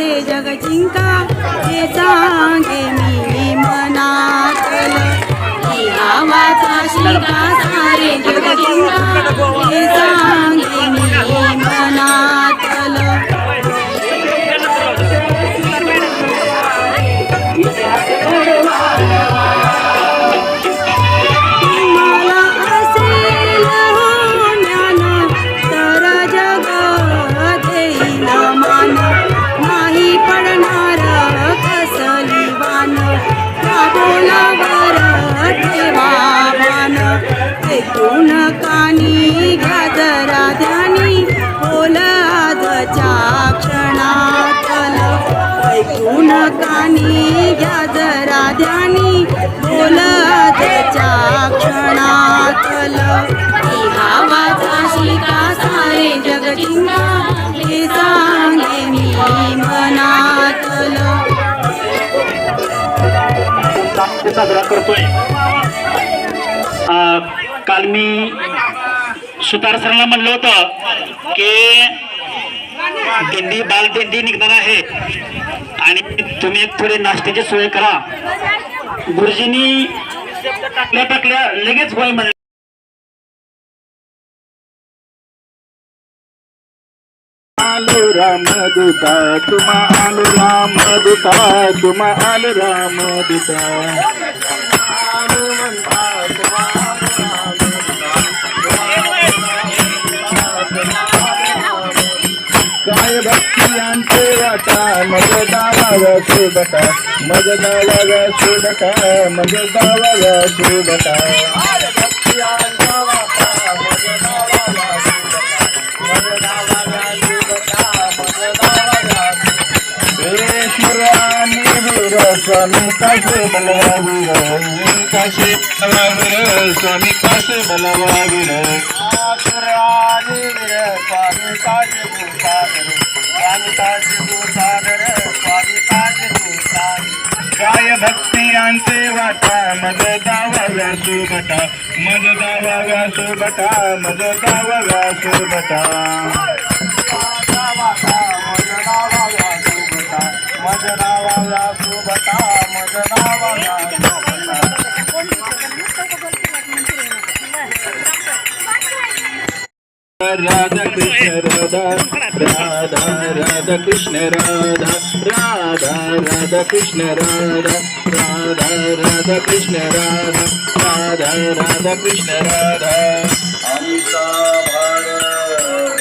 रे जग जिंका हे सांगे मी मनातल. इहावाचा शिका सारे जग जिंका हे सांगे मी मनातल. साजरा करतोय. काल मी सुतार सरांना म्हणलं होतं की दिंडी बाल दिंडी निघणार आहे. आणि तुम्ही थोडे थोडी नाश्त्याची सोय करा. गुरुजींनी टाकल्या टाकल्या लगेच होय म्हणले. आलो राम दूता तुम्हा आलो राम दूता तुम्हा आलो राम दूता काय भक्ती तुम्हा आलो राम दूता, तुम्हा आलो राम दूता. काय वाटा मग दावा सुबटा मग दावा मग दावा स्वामी कासे बलवावीर कासे बलवावीर स्वामी कासे बलवावीर स्वामी कासे भूषाधर स्वामी कासे भूषाधर स्वामी कासे भूषाधर काय भक्तियांचे वाटा मज दावा व्यासू मज दावा राधा कृष्ण राधा राधा राधा कृष्ण राधा राधा राधा कृष्ण राधा राधा राधा कृष्ण राधा राधा राधा कृष्ण राधा आमचा भारत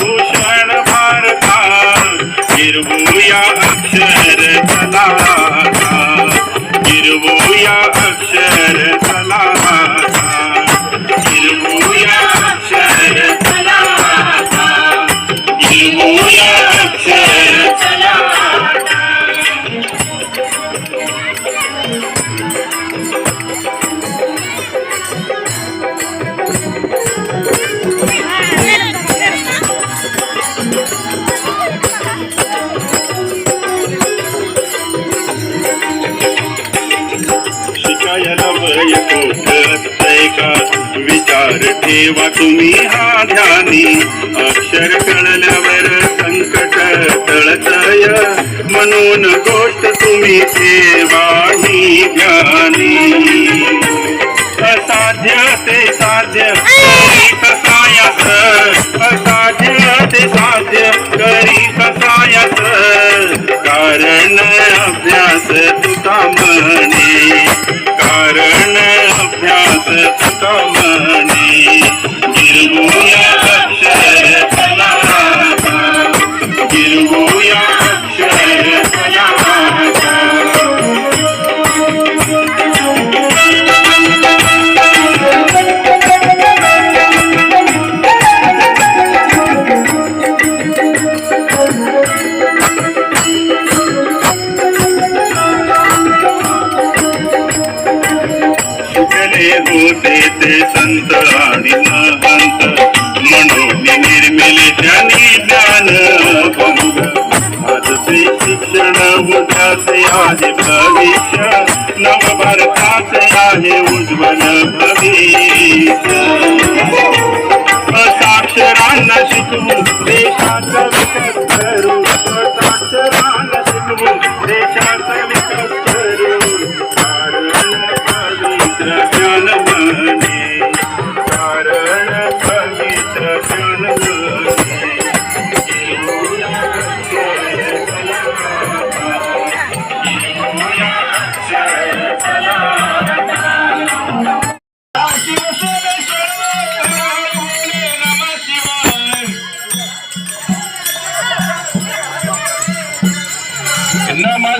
भूषण भारता गिरवूया अक्षर कला गिरवूया अक्षर कला ठेवा तुम्ही हा ध्यानी. अक्षर कळल्यावर संकट टळतय. म्हणून गोष्ट तुम्ही ठेवा ही ध्यानी. असाध्य ते साध्य करी कसायस असाध्य ते साध्य करी कसायस कारण अभ्यास तुका म्हणे. कारण अभ्यास तुका म्हणे. होते ते संत आणि महंत म्हणून निर्मिले त्यांनी ज्ञान आजचे शिक्षण उद्याचे आहे भविष्य. नव भारताचे आहे उज्ज्वल भविष्य. साक्षरांना शिकवू देशाचा विकास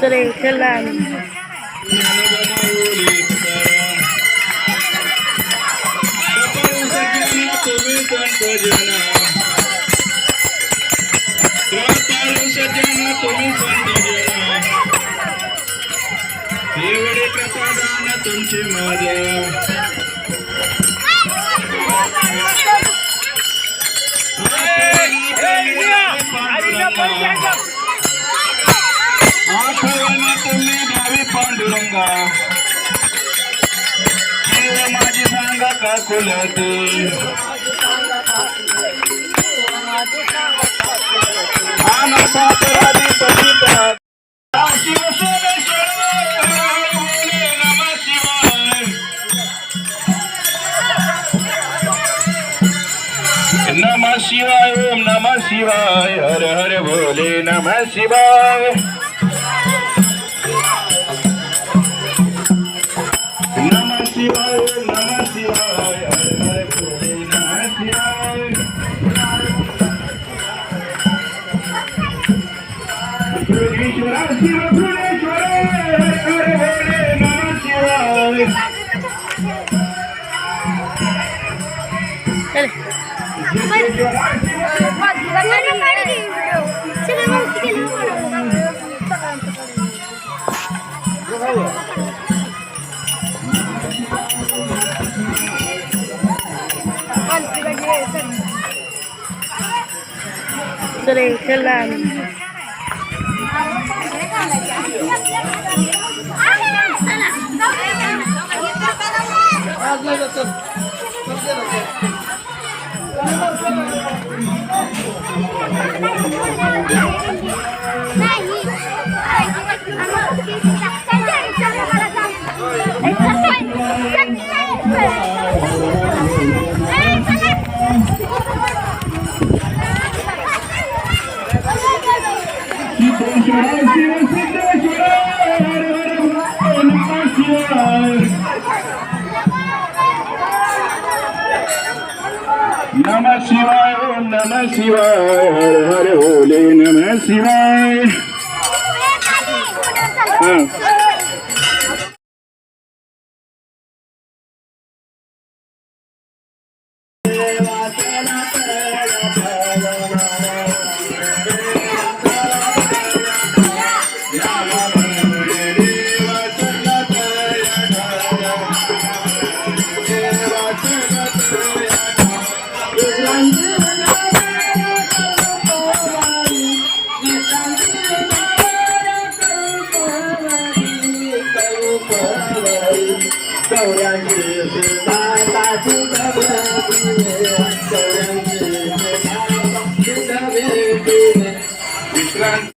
సరే వెళ్ళాలి Thank you. तुमची माझ्या पांडुरंगा माझी सांगा का कुलती राधिपतीचा शिवाय हर हर भोले नमः शिवाय. नमः शिवाय नमः शिवाय हर हर भोले नमः शिवाय. सुरेश्वरा शिव सुरेश्वर हर हर भोले नमः शिवाय. করে খেলাম Thank you. नम शिवाय ओम नम शिवाय हर हर ओले नम शिवाय Plan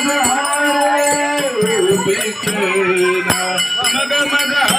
Maga, maga, maga, maga, maga,